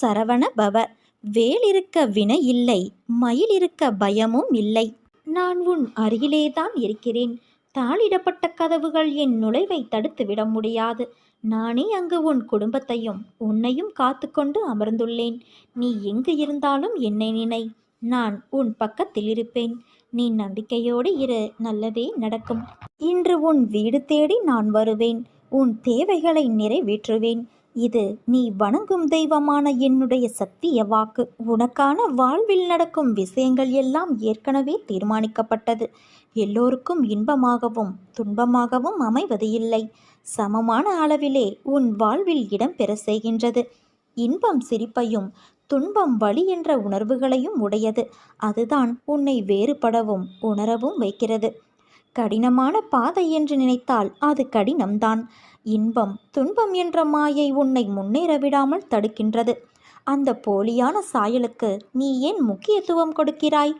சரவண பவ. வேல் இருக்க வினை இல்லை மயில் இருக்க பயமும் இல்லை. நான் உன் அருகிலேதான் இருக்கிறேன். தாளிடப்பட்ட கதவுகள் என் நுழைவை தடுத்து விட முடியாது. நானே அங்கு உன் குடும்பத்தையும் உன்னையும் காத்துக்கொண்டு அமர்ந்துள்ளேன். நீ எங்கு இருந்தாலும் என்னை நினை. நான் உன் பக்கத்தில் இருப்பேன். நீ நம்பிக்கையோடு இரு நல்லதே நடக்கும். இன்று உன் வீடு தேடி நான் வருவேன். உன் தேவைகளை நிறைவேற்றுவேன். இது நீ வணங்கும் தெய்வமான என்னுடைய சத்திய வாக்கு. உனக்கான வாழ்வில் நடக்கும் விஷயங்கள் எல்லாம் ஏற்கனவே தீர்மானிக்கப்பட்டது. எல்லோருக்கும் இன்பமாகவும் துன்பமாகவும் அமைவது இல்லை. சமமான அளவிலே உன் வாழ்வில் இடம்பெற செய்கின்றது. இன்பம் சிரிப்பையும் துன்பம் வலி என்ற உணர்வுகளையும் உடையது. அதுதான் உன்னை வேறுபடவும் உணரவும் வைக்கிறது. கடினமான பாதை என்று நினைத்தால் அது கடினம்தான். இன்பம் துன்பம் என்ற மாயை உன்னை முன்னேற விடாமல் தடுக்கின்றது. அந்த போலியான சாயலுக்கு நீ ஏன் முக்கியத்துவம் கொடுக்கிறாய்?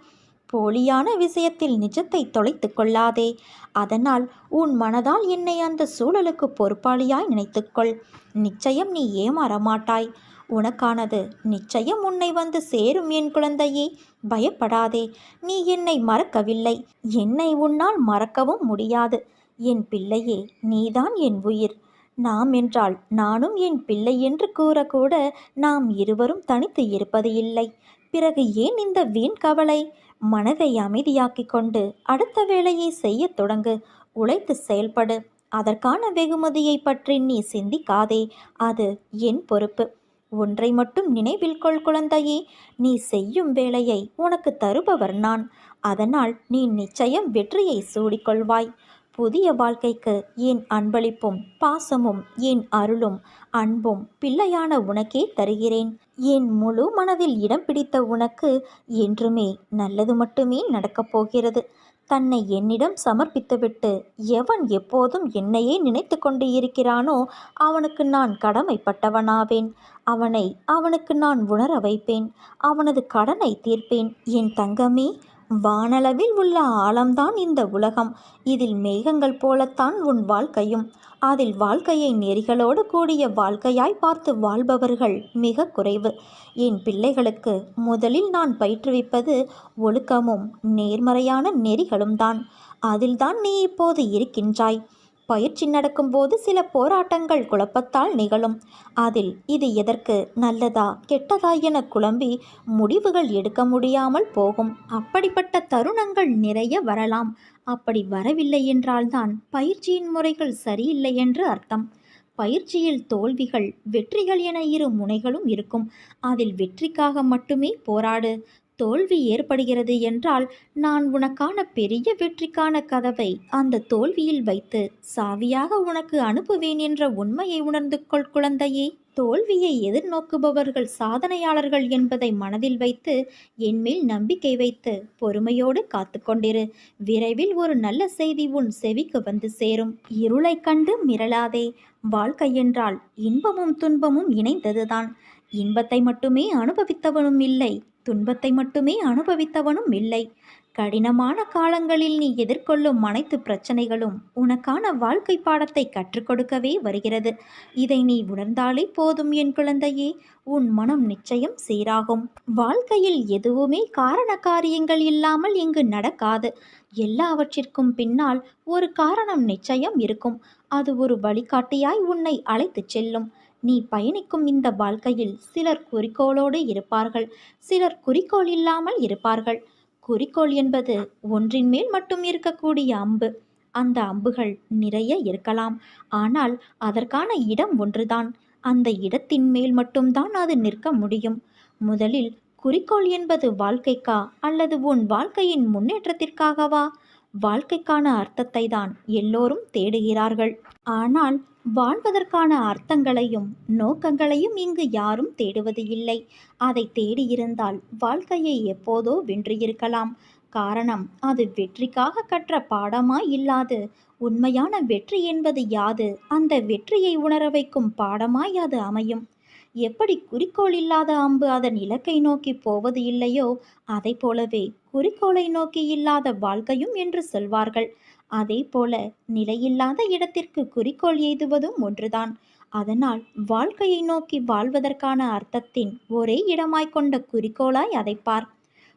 போலியான விஷயத்தில் நிஜத்தை தொலைத்து கொள்ளாதே. அதனால் உன் மனதால் என்னை அந்த சூழலுக்கு பொறுப்பாளியாய் நினைத்துக்கொள். நிச்சயம் நீ ஏமாற மாட்டாய். உனக்கானது நிச்சயம் உன்னை வந்து சேரும் என் குழந்தையே. பயப்படாதே. நீ என்னை மறக்கவில்லை. என்னை உன்னால் மறக்கவும் முடியாது. என் பிள்ளையே நீதான் என் உயிர். நாம் என்றால் நானும் என் பிள்ளை என்று கூறக்கூட நாம் இருவரும் தனித்து இருப்பது இல்லை. பிறகு ஏன் இந்த வீண் கவலை? மனதை அமைதியாக்கிக் கொண்டு அடுத்த வேலையை செய்யத் தொடங்கு. உழைத்து செயல்படு. அதற்கான வெகுமதியை பற்றி நீ சிந்திக்காதே. அது என் பொறுப்பு. ஒன்றை மட்டும் நினைவில் கொள் குழந்தையே நீ செய்யும் வேலையை உனக்கு தருபவர் நான். அதனால் நீ நிச்சயம் வெற்றியை சூடிக்கொள்வாய் புதிய வாழ்க்கைக்கு என் அன்பளிப்பும் பாசமும் என் அருளும் அன்பும் பிள்ளையான உனக்கே தருகிறேன். என் முழு மனதில் இடம் பிடித்த உனக்கு என்றுமே நல்லது மட்டுமே நடக்கப் போகிறது. தன்னை என்னிடம் சமர்ப்பித்துவிட்டு எவன் எப்போதும் என்னையே நினைத்து கொண்டு இருக்கிறானோ அவனுக்கு நான் கடமைப்பட்டவனாவேன். அவனை அவனுக்கு நான் உணர வைப்பேன். அவனது கடனை தீர்ப்பேன். என் தங்கமே வானளவில் உள்ள ஆழம்தான் இந்த உலகம். இதில் மேகங்கள் போலத்தான் உன் வாழ்க்கையும். அதில் வாழ்க்கையை நெறிகளோடு கூடிய வாழ்க்கையாய் பார்த்து வாழ்பவர்கள் மிக குறைவு. என் பிள்ளைகளுக்கு முதலில் நான் பயிற்றுவிப்பது ஒழுக்கமும் நேர்மறையான நெறிகளும் தான் அதில்தான் நீ இப்போது இருக்கின்றாய். பயிற்சி நடக்கும்போது சில போராட்டங்கள் குழப்பத்தால் நிகழும். அதில் இது எதற்கு நல்லதா கெட்டதா என குழம்பி முடிவுகள் எடுக்க முடியாமல் போகும். அப்படிப்பட்ட தருணங்கள் நிறைய வரலாம். அப்படி வரவில்லை என்றால்தான் பயிற்சியின் முறைகள் சரியில்லை என்று அர்த்தம். பயிற்சியில் தோல்விகள் வெற்றிகள் என இரு முனைகளும் இருக்கும். அதில் வெற்றிக்காக மட்டுமே போராடு தோல்வி ஏற்படுகிறது என்றால் நான் உனக்கான பெரிய வெற்றிக்கான கதவை அந்த தோல்வியில் வைத்து சாவியாக உனக்கு அனுப்புவேன் என்ற உண்மையை உணர்ந்து கொள் குழந்தையே. தோல்வியை எதிர்நோக்குபவர்கள் சாதனையாளர்கள் என்பதை மனதில் வைத்து என்மேல் நம்பிக்கை வைத்து பொறுமையோடு காத்துக்கொண்டிரு விரைவில் ஒரு நல்ல செய்தி உன் செவிக்கு வந்து சேரும். இருளை கண்டு மிரளாதே. வாழ்க்கை என்றால் இன்பமும் துன்பமும் இணைந்ததுதான். இன்பத்தை மட்டுமே அனுபவித்தவனும் இல்லை துன்பத்தை மட்டுமே அனுபவித்தவனும் இல்லை. கடினமான காலங்களில் நீ எதிர்கொள்ளும் அனைத்து பிரச்சனைகளும் உனக்கான வாழ்க்கை பாடத்தை கற்றுக் கொடுக்கவே வருகிறது. இதை நீ உணர்ந்தாலே போதும் என் குழந்தையே. உன் மனம் நிச்சயம் சீராகும். வாழ்க்கையில் எதுவுமே காரண காரியங்கள் இல்லாமல் இங்கு நடக்காது. எல்லாவற்றிற்கும் பின்னால் ஒரு காரணம் நிச்சயம் இருக்கும். அது ஒரு வழிகாட்டியாய் உன்னை அழைத்துச் செல்லும். நீ பயணிக்கும் இந்த வாழ்க்கையில் சிலர் குறிக்கோளோடு இருப்பார்கள் சிலர் குறிக்கோள் இல்லாமல் இருப்பார்கள். குறிக்கோள் என்பது ஒன்றின் மேல் மட்டும் இருக்கக்கூடிய அம்பு. அந்த அம்புகள் நிறைய இருக்கலாம் ஆனால் அதற்கான இடம் ஒன்றுதான். அந்த இடத்தின் மேல் மட்டும்தான் அது நிற்க முடியும். முதலில் குறிக்கோள் என்பது வாழ்க்கைக்கா அல்லது உன் வாழ்க்கையின் முன்னேற்றத்திற்காகவா? வாழ்க்கைக்கான அர்த்தத்தை தான் எல்லோரும் தேடுகிறார்கள். ஆனால் வாழ்வதற்கான அர்த்தங்களையும் நோக்கங்களையும் இங்கு யாரும் தேடுவது இல்லை அதை தேடியிருந்தால் வாழ்க்கையை எப்போதோ வென்றிருக்கலாம் காரணம் அது வெற்றிக்காக கற்ற பாடமாய் இல்லாது உண்மையான வெற்றி என்பது யாது? அந்த வெற்றியை உணர வைக்கும் பாடமாய் அது அமையும். எப்படி குறிக்கோள் இல்லாத அம்பு அதன் இலக்கை நோக்கி போவது இல்லையோ அதை போலவே குறிக்கோளை நோக்கி இல்லாத வாழ்க்கையும் என்று சொல்வார்கள். அதே போல நிலையில்லாத இடத்திற்கு குறிக்கோள் எய்துவதும் ஒன்றுதான். அதனால் வாழ்க்கையை நோக்கி வாழ்வதற்கான அர்த்தத்தின் ஒரே இடமாய் கொண்ட குறிக்கோளாய் அதை பார்.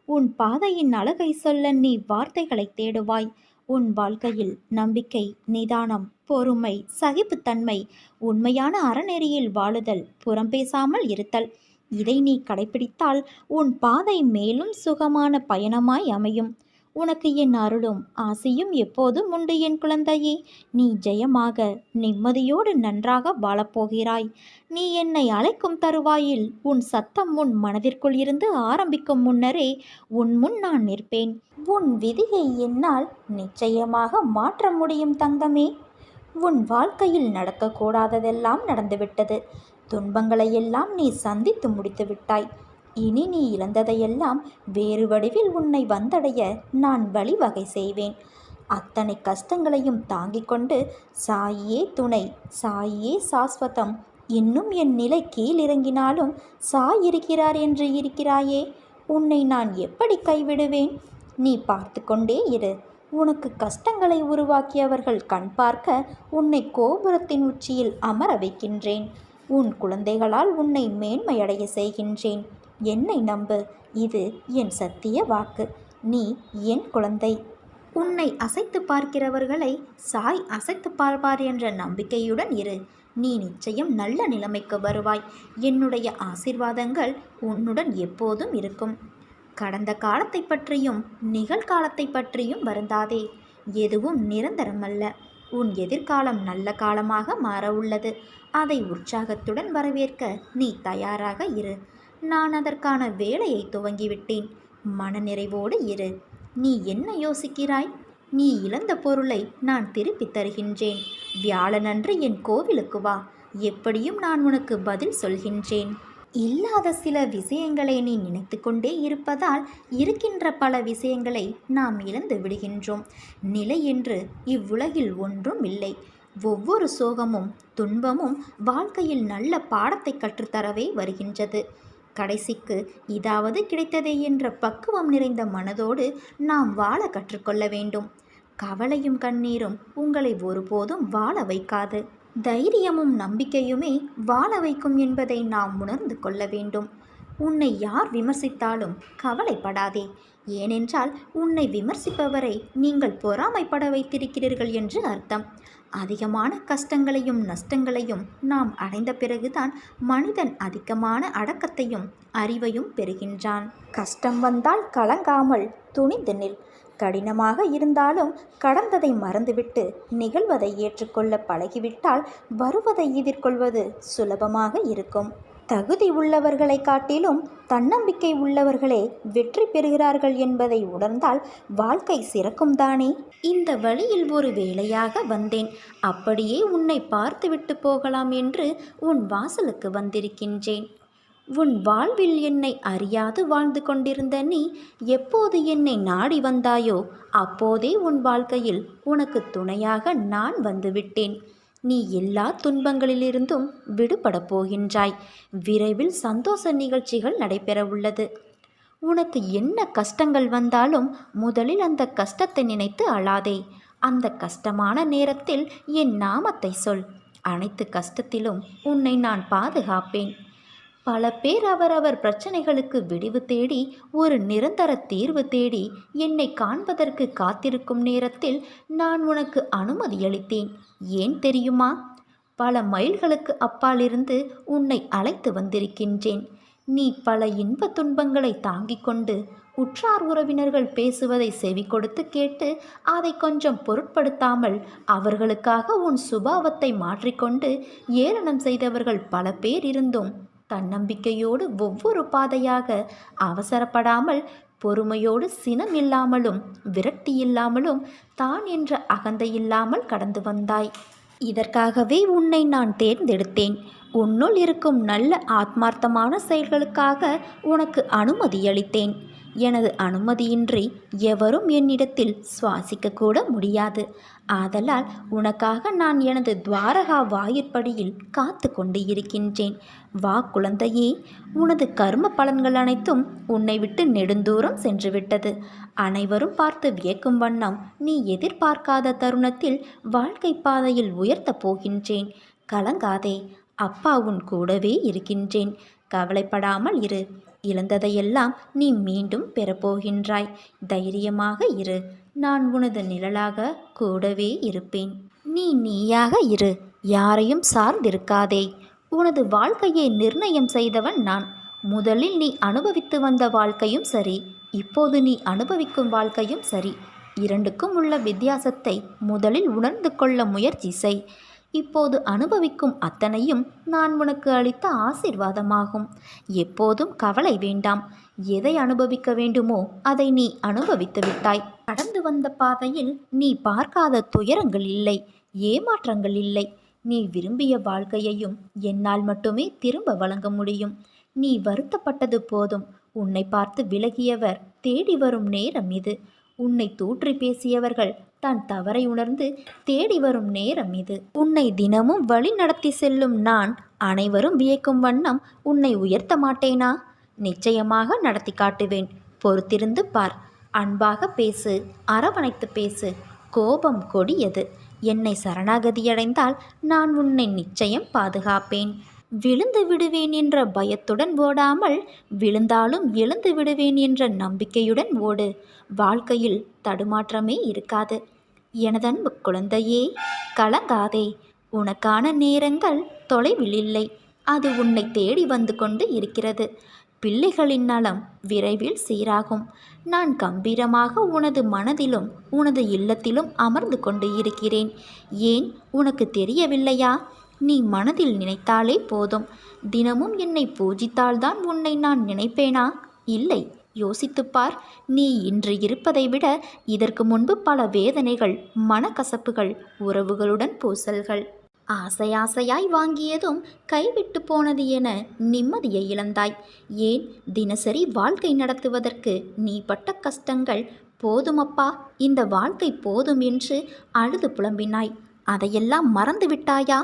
உன் பாதையின் அழகை சொல்ல நீ வார்த்தைகளை தேடுவாய். உன் வாழ்க்கையில் நம்பிக்கை நிதானம் பொறுமை சகிப்புத்தன்மை உண்மையான அறநெறியில் வாழுதல் புறம் பேசாமல் இருத்தல் இதை நீ கடைபிடித்தால் உன் பாதை மேலும் சுகமான பயணமாய் அமையும். உனக்கு என் அருளும் ஆசையும் எப்போதும் உண்டு என் குழந்தையே. நீ ஜெயமாக நிம்மதியோடு நன்றாக வாழப்போகிறாய். நீ என்னை அழைக்கும் தருவாயில் உன் சத்தம் உன் மனதிற்குள் இருந்து ஆரம்பிக்கும் முன்னரே உன் முன் நான் நிற்பேன். உன் விதியை என்னால் நிச்சயமாக மாற்ற முடியும் தங்கமே. உன் வாழ்க்கையில் நடக்கக்கூடாததெல்லாம் நடந்துவிட்டது. துன்பங்களையெல்லாம் நீ சந்தித்து முடித்து விட்டாய் இனி நீ இழந்ததையெல்லாம் வேறு வடிவில் உன்னை வந்தடைய நான் வழிவகை செய்வேன். அத்தனை கஷ்டங்களையும் தாங்கிக் கொண்டு சாயே துணை சாயே சாஸ்வதம். இன்னும் என் நிலை கீழிறங்கினாலும் சாய் இருக்கிறார் என்று இருக்கிறாயே உன்னை நான் எப்படி கைவிடுவேன்? நீ பார்த்து கொண்டே இரு. உனக்கு கஷ்டங்களை உருவாக்கியவர்கள் கண் பார்க்க உன்னை கோபுரத்தின் உச்சியில் அமர வைக்கின்றேன். உன் குழந்தைகளால் உன்னை மேன்மையடைய செய்கின்றேன். என்னை நம்பு. இது என் சத்திய வாக்கு. நீ என் குழந்தை. உன்னை அசைத்து பார்க்கிறவர்களை சாய் அசைத்து பார்ப்பார் என்ற நம்பிக்கையுடன் இரு. நீ நிச்சயம் நல்ல நிலைமைக்கு வருவாய். என்னுடைய ஆசிர்வாதங்கள் உன்னுடன் எப்போதும் இருக்கும். கடந்த காலத்தை பற்றியும் நிகழ்காலத்தை பற்றியும் வருந்தாதே. எதுவும் நிரந்தரமல்ல. உன் எதிர்காலம் நல்ல காலமாக மாற உள்ளது. அதை உற்சாகத்துடன் வரவேற்க நீ தயாராக இரு. நான் அதற்கான வேலையை துவங்கிவிட்டேன். மனநிறைவோடு இரு. நீ என்ன யோசிக்கிறாய்? நீ இழந்த பொருளை நான் திருப்பித் தருகின்றேன். வியாழனன்று என் கோவிலுக்கு வா. எப்படியும் நான் உனக்கு பதில் சொல்கின்றேன். இல்லாத சில விஷயங்களை நீ நினைத்து கொண்டே இருப்பதால் இருக்கின்ற பல விஷயங்களை நாம் இழந்து விடுகின்றோம். நிலை என்று இவ்வுலகில் ஒன்றும் இல்லை. ஒவ்வொரு சோகமும் துன்பமும் வாழ்க்கையில் நல்ல பாடத்தை கற்றுத்தரவே வருகின்றது. கடைசிக்கு இதாவது கிடைத்ததே என்ற பக்குவம் நிறைந்த மனதோடு நாம் வாழ கற்றுக்கொள்ள வேண்டும். கவலையும் கண்ணீரும் உங்களை ஒருபோதும் வாழ வைக்காது. தைரியமும் நம்பிக்கையுமே வாழ வைக்கும் என்பதை நாம் உணர்ந்து கொள்ள வேண்டும். உன்னை யார் விமர்சித்தாலும் கவலைப்படாதே. ஏனென்றால் உன்னை விமர்சிப்பவரை நீங்கள் பொறாமைப்பட வைத்திருக்கிறீர்கள் என்று அர்த்தம். அதிகமான கஷ்டங்களையும் நஷ்டங்களையும் நாம் அடைந்த பிறகுதான் மனிதன் அதிகமான அடக்கத்தையும் அறிவையும் பெறுகின்றான். கஷ்டம் வந்தால் கலங்காமல் துணிந்து நில். கடினமாக இருந்தாலும் கடந்ததை மறந்துவிட்டு நிகழ்வதை ஏற்றுக்கொள்ள பழகிவிட்டால் வருவதை எதிர்கொள்வது சுலபமாக இருக்கும். தகுதி உள்ளவர்களை காட்டிலும் தன்னம்பிக்கை உள்ளவர்களே வெற்றி பெறுகிறார்கள் என்பதை உணர்ந்தால் வாழ்க்கை சிறக்கும் தானே? இந்த வழியில் ஒரு வேலையாக வந்தேன். அப்படியே உன்னை பார்த்துவிட்டு போகலாம் என்று உன் வாசலுக்கு வந்திருக்கின்றேன். உன் வாழ்வில் என்னை அறியாது வாழ்ந்து கொண்டிருந்த நீ எப்போது என்னை நாடி வந்தாயோ அப்போதே உன் வாழ்க்கையில் உனக்கு துணையாக நான் வந்துவிட்டேன் நீ எல்லா துன்பங்களிலிருந்தும் விடுபடப் போகின்றாய். விரைவில் சந்தோஷ நிகழ்ச்சிகள் நடைபெற உள்ளது உனக்கு என்ன கஷ்டங்கள் வந்தாலும் முதலில் அந்த கஷ்டத்தை நினைத்து அழாதே. அந்த கஷ்டமான நேரத்தில் என் நாமத்தை சொல். அனைத்து கஷ்டத்திலும் உன்னை நான் பாதுகாப்பேன். பல பேர் அவரவர் பிரச்சனைகளுக்கு விடிவு தேடி ஒரு நிரந்தர தீர்வு தேடி என்னை காண்பதற்கு காத்திருக்கும் நேரத்தில் நான் உனக்கு அனுமதி அளித்தேன். ஏன் தெரியுமா? பல மைல்களுக்கு அப்பாலிருந்து உன்னை அழைத்து வந்திருக்கின்றேன். நீ பல இன்ப துன்பங்களை தாங்கிக் கொண்டு உற்றார் உறவினர்கள் பேசுவதை செவி கொடுத்து கேட்டு அதை கொஞ்சம் பொருட்படுத்தாமல் அவர்களுக்காக உன் சுபாவத்தை மாற்றிக்கொண்டு ஏளனம் செய்தவர்கள் பல பேர் இருந்தும் தன்னம்பிக்கையோடு ஒவ்வொரு பாதையாக அவசரப்படாமல் பொறுமையோடு சினம் இல்லாமலும் விரக்தி இல்லாமலும் தான் என்ற அகந்தை இல்லாமல் கடந்து வந்தாய். இதற்காகவே உன்னை நான் தேர்ந்தெடுத்தேன். உன்னுள் இருக்கும் நல்ல ஆத்மார்த்தமான செயல்களுக்காக உனக்கு அனுமதி அளித்தேன் எனது அனுமதியின்றி எவரும் என்னிடத்தில் சுவாசிக்கக்கூட முடியாது. ஆதலால் உனக்காக நான் எனது துவாரகா வாயிற்படியில் காத்து கொண்டு இருக்கின்றேன். வா குழந்தையே உனது கர்ம பலன்கள் அனைத்தும் உன்னை விட்டு நெடுந்தூரம் சென்றுவிட்டது. அனைவரும் பார்த்து வியக்கும் வண்ணம் நீ எதிர்பார்க்காத தருணத்தில் வாழ்க்கை பாதையில் உயர்த்தப் போகின்றேன். கலங்காதே அப்பா உன் கூடவே இருக்கின்றேன். கவலைப்படாமல் இரு. இழந்ததையெல்லாம் நீ மீண்டும் பெறப்போகின்றாய். தைரியமாக இரு. நான் உனது நிழலாக கூடவே இருப்பேன். நீ நீயாக இரு. யாரையும் சார்ந்திருக்காதே. உனது வாழ்க்கையை நிர்ணயம் செய்தவன் நான். முதலில் நீ அனுபவித்து வந்த வாழ்க்கையும் சரி. இப்போது நீ அனுபவிக்கும் வாழ்க்கையும் சரி. இரண்டுக்கும் உள்ள வித்தியாசத்தை முதலில் உணர்ந்து கொள்ள முயற்சி செய். இப்போது அனுபவிக்கும் அத்தனையும் நான் உனக்கு அளித்த ஆசிர்வாதமாகும். எப்போதும் கவலை வேண்டாம். எதை அனுபவிக்க வேண்டுமோ அதை நீ அனுபவித்து விட்டாய். கடந்து வந்த பாதையில் நீ பார்க்காத துயரங்கள் இல்லை ஏமாற்றங்கள் இல்லை. நீ விரும்பிய வாழ்க்கையையும் என்னால் மட்டுமே திரும்ப வழங்க முடியும். நீ வருத்தப்பட்டது போதும். உன்னை பார்த்து விலகியவர் தேடி வரும் நேரம் இது. உன்னை தூற்றி பேசியவர்கள் தான் தவறை உணர்ந்து தேடி வரும் நேரம் இது. உன்னை தினமும் வழி நடத்தி செல்லும் நான் அனைவரும் வியக்கும் வண்ணம் உன்னை உயர்த்த மாட்டேனா? நிச்சயமாக நடத்தி காட்டுவேன். பொறுத்திருந்து பார். அன்பாக பேசு. அரவணைத்து பேசு. கோபம் கொடியது. என்னை சரணாகதியடைந்தால் நான் உன்னை நிச்சயம் பாதுகாப்பேன். விழுந்து விடுவேன் என்ற பயத்துடன் ஓடாமல் விழுந்தாலும் எழுந்து விடுவேன் என்ற நம்பிக்கையுடன் ஓடு. வாழ்க்கையில் தடுமாற்றமே இருக்காது. எனதன்பு குழந்தையே கலங்காதே. உனக்கான நேரங்கள் தொலைவில் இல்லை. அது உன்னை தேடி வந்து கொண்டு இருக்கிறது. பிள்ளைகளின் நலம் விரைவில் சீராகும். நான் கம்பீரமாக உனது மனதிலும் உனது இல்லத்திலும் அமர்ந்து கொண்டு இருக்கிறேன். ஏன்? உனக்கு தெரியவில்லையா? நீ மனதில் நினைத்தாலே போதும். தினமும் என்னை பூஜித்தால்தான் உன்னை நான் நினைப்பேனா? இல்லை. யோசித்துப்பார் நீ இன்று இருப்பதை விட இதற்கு முன்பு பல வேதனைகள் மனக்கசப்புகள் உறவுகளுடன் பூசல்கள். ஆசை ஆசையாய் வாங்கியதும் கைவிட்டு போனது என நிம்மதியை இழந்தாய். ஏன்? தினசரி வாழ்க்கை நடத்துவதற்கு நீ பட்ட கஷ்டங்கள் போதுமப்பா? இந்த வாழ்க்கை போதும் என்று அழுது புலம்பினாய். அதையெல்லாம் மறந்து விட்டாயா?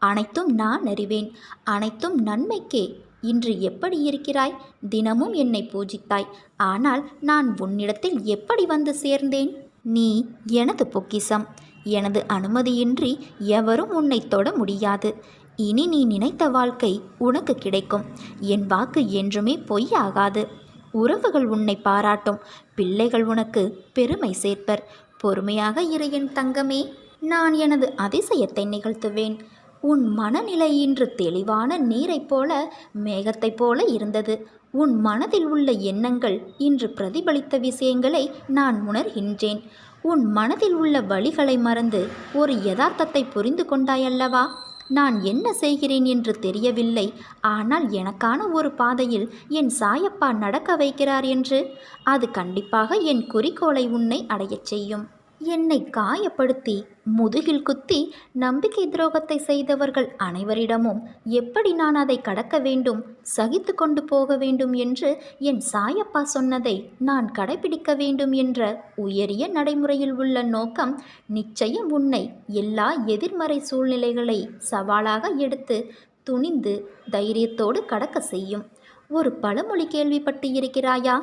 அனைத்தும் நான் அறிவேன். அனைத்தும் நன்மைக்கே. இன்று எப்படி இருக்கிறாய்? தினமும் என்னை பூஜித்தாய். ஆனால் நான் உன்னிடத்தில் எப்படி வந்து சேர்ந்தேன்? நீ எனது பொக்கிசம் எனது அனுமதியின்றி எவரும் உன்னை தொட முடியாது. இனி நீ நினைத்த வாழ்க்கை உனக்கு கிடைக்கும். என் வாக்கு என்றுமே பொய்யாகாது. உறவுகள் உன்னை பாராட்டும். பிள்ளைகள் உனக்கு பெருமை சேர்ப்பர். பொறுமையாக இரு என் தங்கமே. நான் எனது அதிசயத்தை நிகழ்த்துவேன். உன் மனநிலை இன்று தெளிவான நீரைப் போல மேகத்தைப் போல இருந்தது. உன் மனதில் உள்ள எண்ணங்கள் இன்று பிரதிபலித்த விஷயங்களை நான் உணர்கின்றேன். உன் மனதில் உள்ள வழிகளை மறந்து ஒரு யதார்த்தத்தை புரிந்து கொண்டாயல்லவா? நான் என்ன செய்கிறேன் என்று தெரியவில்லை. ஆனால் எனக்கான ஒரு பாதையில் என் சாயப்பா நடக்க வைக்கிறார் என்று. அது கண்டிப்பாக என் குறிக்கோளை உன்னை அடையச் செய்யும். என்னை காயப்படுத்தி முதுகில் குத்தி நம்பிக்கை துரோகத்தை செய்தவர்கள் அனைவரிடமும் எப்படி நான் அதை கடக்க வேண்டும் சகித்து கொண்டு போக வேண்டும் என்று என் சாயப்பா சொன்னதை நான் கடைபிடிக்க வேண்டும் என்ற உயரிய நடைமுறையில் உள்ள நோக்கம் நிச்சயம் உன்னை எல்லா எதிர்மறை சூழ்நிலைகளை சவாலாக எடுத்து துணிந்து தைரியத்தோடு கடக்க செய்யும். ஒரு பழமொழி கேள்விப்பட்டு இருக்கிறாயா?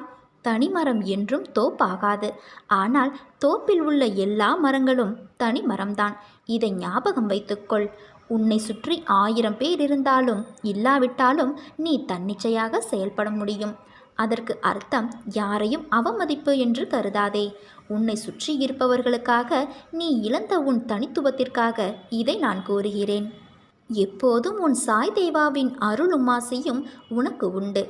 தனிமரம் என்றும் தோப்பாகாது. ஆனால் தோப்பில் உள்ள எல்லா மரங்களும் தனி மரம்தான் இதை ஞாபகம் வைத்துக்கொள். உன்னை சுற்றி ஆயிரம் பேர் இருந்தாலும் இல்லாவிட்டாலும் நீ தன்னிச்சையாக செயல்பட முடியும். அதற்கு அர்த்தம் யாரையும் அவமதிப்பு என்று கருதாதே. உன்னை சுற்றி இருப்பவர்களுக்காக நீ இழந்த உன் தனித்துவத்திற்காக இதை நான் கூறுகிறேன். எப்போதும் உன் சாய் தேவாவின் அருளும் ஆசையும் உனக்கு உண்டு.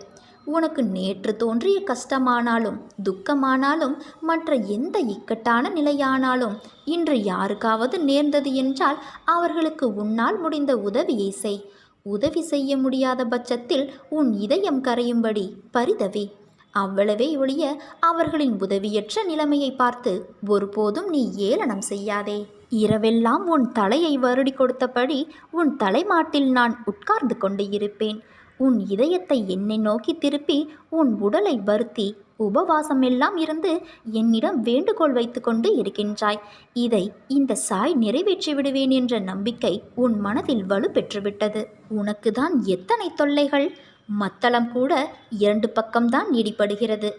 உனக்கு நேற்று தோன்றிய கஷ்டமானாலும் துக்கமானாலும் மற்ற எந்த இக்கட்டான நிலையானாலும் இன்று யாருக்காவது நேர்ந்தது என்றால் அவர்களுக்கு உன்னால் முடிந்த உதவியை செய். உதவி செய்ய முடியாத பட்சத்தில் உன் இதயம் கரையும்படி பரிதவி. அவ்வளவே ஒழிய அவர்களின் உதவியற்ற நிலைமையை பார்த்து ஒருபோதும் நீ ஏளனம் செய்யாதே. இரவெல்லாம் உன் தலையை வருடி கொடுத்தபடி உன் தலைமாட்டில் நான் உட்கார்ந்து கொண்டு இருப்பேன். உன் இதயத்தை என்னை நோக்கி திருப்பி உன் உடலை வருத்தி உபவாசம் எல்லாம் இருந்து என்னிடம் வேண்டுகோள் வைத்துக்கொண்டு இருக்கின்றாய். இதை இந்த சாய் நிறைவேற்றி விடுவேன் என்ற நம்பிக்கை உன் மனதில் வலு பெற்றுவிட்டது. உனக்கு தான் எத்தனை தொல்லைகள்? மத்தளம் கூட இரண்டு பக்கம்தான் இடிபடுகிறது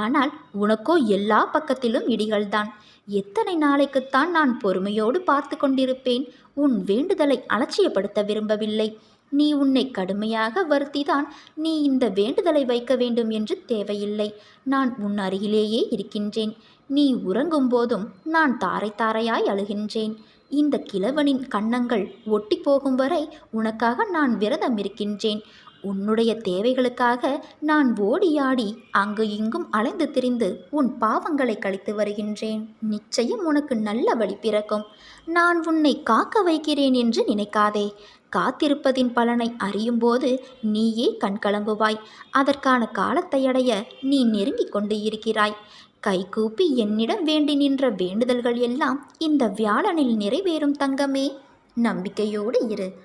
ஆனால் உனக்கோ எல்லா பக்கத்திலும் இடிகள்தான். எத்தனை நாளைக்குத்தான் நான் பொறுமையோடு பார்த்து கொண்டிருப்பேன்? உன் வேண்டுதலை அலட்சியப்படுத்த விரும்பவில்லை. நீ உன்னை கடுமையாக வருத்திதான் நீ இந்த வேண்டுதலை வைக்க வேண்டும் என்று தேவையில்லை. நான் உன் அருகிலேயே இருக்கின்றேன். நீ உறங்கும் போதும் நான் தாரை தாரையாய் அழுகின்றேன். இந்த கிழவனின் கன்னங்கள் ஒட்டி போகும் வரை உனக்காக நான் விரதம் இருக்கின்றேன். உன்னுடைய தேவைகளுக்காக நான் ஓடியாடி அங்கு இங்கும் அலைந்து திரிந்து உன் பாவங்களை கழித்து வருகின்றேன். நிச்சயம் உனக்கு நல்ல வழி பிறக்கும். நான் உன்னை காக்க வைக்கிறேன் என்று நினைக்காதே. காத்திருப்பதின் பலனை அறியும்போது நீயே கண்கலங்குவாய். அதற்கான காலத்தை அடைய நீ நெருங்கிக் கொண்டு இருக்கிறாய். கைகூப்பி என்னிடம் வேண்டி நின்ற வேண்டுதல்கள் எல்லாம் இந்த வியாழனில் நிறைவேறும் தங்கமே. நம்பிக்கையோடு இரு.